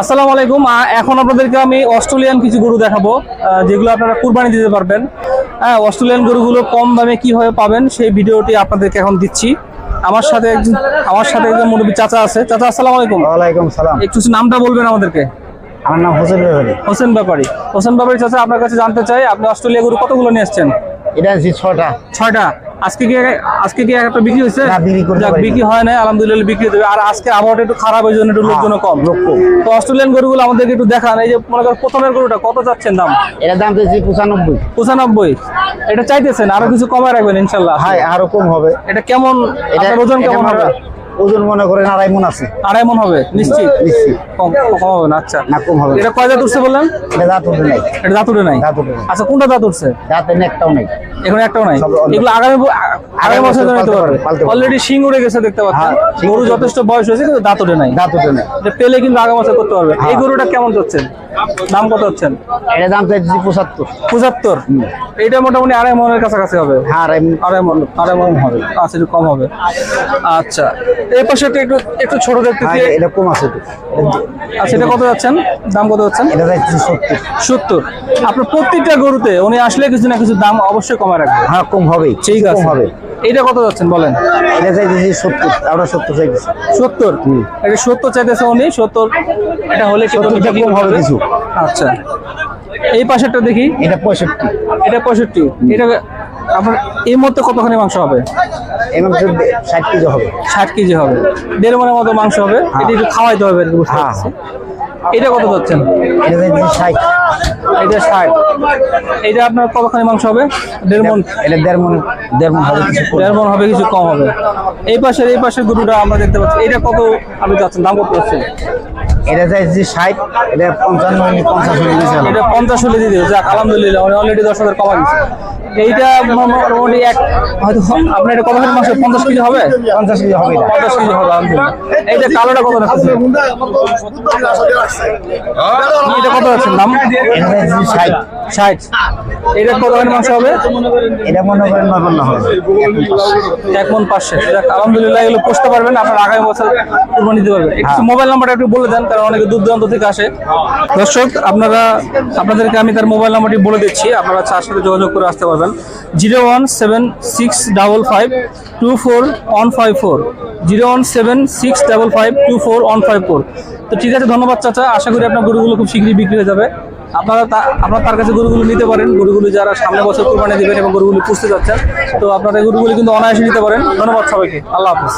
আসসালামু আলাইকুম। এখন আপনাদেরকে আমি অস্ট্রেলিয়ান কিছু গরু দেখাবো যেগুলো আপনারা কুরবানি দিতে পারবেন। হ্যাঁ অস্ট্রেলিয়ান গরুগুলো কম দামে কীভাবে পাবেন সেই ভিডিওটি আপনাদেরকে এখন দিচ্ছি। আমার সাথে একজন আমার সাথে একজন মুরব্বী চাচা আছে। চাচা আসসালামু আলাইকুম। ওয়ালাইকুম সালাম। একটু নামটা বলবেন আমাদেরকে। আমার নাম হোসেন ব্যাপারী। হোসেন ব্যাপারী। হোসেন ব্যাপারী চাচা আপনার কাছে জানতে চাই আপনি অস্ট্রেলিয়া গরু কতগুলো নিয়ে এসছেন? এটা আছে ছটা। ছয়টা। আজকে কি আজকে কি একটা বিক্রি হয়েছে? বিক্রি হয় না আলহামদুলিল্লাহ বিক্রি দেবে আর আজকে আবহাওয়াটা একটু খারাপ এই জন্য একটু লোকজন কম। লোক কম। তো অস্ট্রেলিয়ান গরুগুলো আমাদেরকে একটু দেখান। এই যে মনে করেন প্রথমের গরুটা কত চাচ্ছেন দাম? এটা দাম চাইছি পঁচানব্বই। পঁচানব্বই। এটা চাইতেছেন? আরও কিছু কমায় রাখবেন ইনশাল্লাহ। হ্যাঁ আরও কম হবে। এটা কেমন এটা ওজন কেমন হবে। ওজন মনে করেন আড়াই মন আছে। আড়াই মন হবে? নিশ্চিত? নিশ্চিত। কম হবে না আচ্ছা। না কম হবে। এটা কয় দাঁত উঠছে বললেন? এটা দাঁত উঠে নাই। এটা দাঁত উঠে নাই? দাঁত উঠে। আচ্ছা কোনটা দাঁত উঠছে? দাঁতের একটাও নেই। এখন একটাও নাই? এগুলো আগামী আগামী বছর বছর নিতে পারবে। অলরেডি শিং উড়ে গেছে দেখতে পাচ্ছেন? হ্যাঁ, গরু যথেষ্ট বয়স হয়েছে কিন্তু দাঁত ওঠে নাই। দাঁত উঠে নাই। এটা পেলে কিন্তু আগামী বছর করতে পারবে। এই হ্যাঁ। গরুটা কেমন যাচ্ছেন দাম কত হচ্ছেন? এটার দাম চাইছি পঁচাত্তর। পঁচাত্তর? এটা মোটামুটি আড়াই মনের কাছাকাছি হবে। হ্যাঁ আড়াই। আড়াই মন আড়াই মন হবে। আচ্ছা কম হবে। আচ্ছা। এই পাশে একটা একটু ছোট হ্যাঁ দেখতেছি। এটা- এটা কম আছে। এটা- আচ্ছা এটা কত যাচ্ছেন? দাম কত যাচ্ছেন? এটা চাইছি সত্তর। সত্তর। আপনার প্রত্যেকটা গরুতে উনি আসলে কিছু না কিছু দাম অবশ্যই কমায় রাখবে। হ্যাঁ কম হবে। ঠিক আছে। হবে। এইটা কত যাচ্ছেন বলেন? এটা চাইছি সত্তর আমরা সত্তর চাইছি সত্তর? এটা সত্তর চাইতেছে উনি সত্তর এটা হলে কিন্তু উনি 70 টা বিক্রি কম হবে কিছু। আচ্ছা। এই পাশেরটা দেখি। এটা পঁয়ষট্টি। এটা পঁয়ষট্টি। এটা আপনার এই মধ্যে কতখানি মাংস হবে? এবং ষাট কেজি হবে। ষাট কেজি হবে। দেড় মনের মতো মাংস হবে। এটা একটু খাওয়াইতে হবে বুঝতে হ্যাঁ। পারছি। এটা কত যাচ্ছেন? এটা ষাট। এটা ষাট। এটা আপনার কতখানি মাংস হবে? দেড় মন এটা দেড় মন দেড় মন হবে কিছু দেড় মন হবে কিছু কম হবে। এই পাশের এই পাশের গরুটা আমরা দেখতে পাচ্ছি। এটা কত আপনি যাচ্ছেন? দাম কত যাচ্ছেন এটা চাইছি ষাট এটা পঞ্চান্ন মিনিট পঞ্চাশ মিনিট এটা পঞ্চাশ হলে দিয়ে যাক আলহামদুলিল্লাহ অলরেডি দশ হাজার কমা গেছে। এইটা মোটামুটি এক হয়তো আপনার এটা কত মাসে পঞ্চাশ কেজি হবে? পঞ্চাশ কেজি হবে পঞ্চাশ কেজি হবে আলহামদুলিল্লাহ। এইটা কালোটা কত রাখছে এটা কত রাখছেন? দাম ষাট। ষাট। এটা কতখানি মাংস হবে? এটা মনে করেন নবান্ন হবে। এক মন পাঁচশো। আলহামদুলিল্লাহ এগুলো পুষতে পারবেন আপনার আগামী বছর কুরবানি দিতে পারবেন। একটু মোবাইল নাম্বারটা একটু বলে দেন কারণ অনেকে দূর দূরান্ত থেকে আসে। দর্শক আপনারা আপনাদেরকে আমি তার মোবাইল নাম্বারটি বলে দিচ্ছি আপনারা তার সাথে যোগাযোগ করে আসতে পারবেন। Zero one seven six double five two four one five four, zero one seven six double five, two four one five four. তো ঠিক আছে, ধন্যবাদ চাচা, আশা করি আপনার গরুগুলো খুব শীঘ্রই বিক্রি হয়ে যাবে। আপনারা আপনারা তার কাছে গরুগুলো নিতে পারেন, গরুগুলো যারা সামনে বছর কোরবানি দেবেন এবং গরুগুলো পুষতে যাচ্ছেন, তো আপনারা গরুগুলো কিন্তু অনায়াসে নিতে পারেন। ধন্যবাদ সবাইকে, আল্লাহ হাফিজ।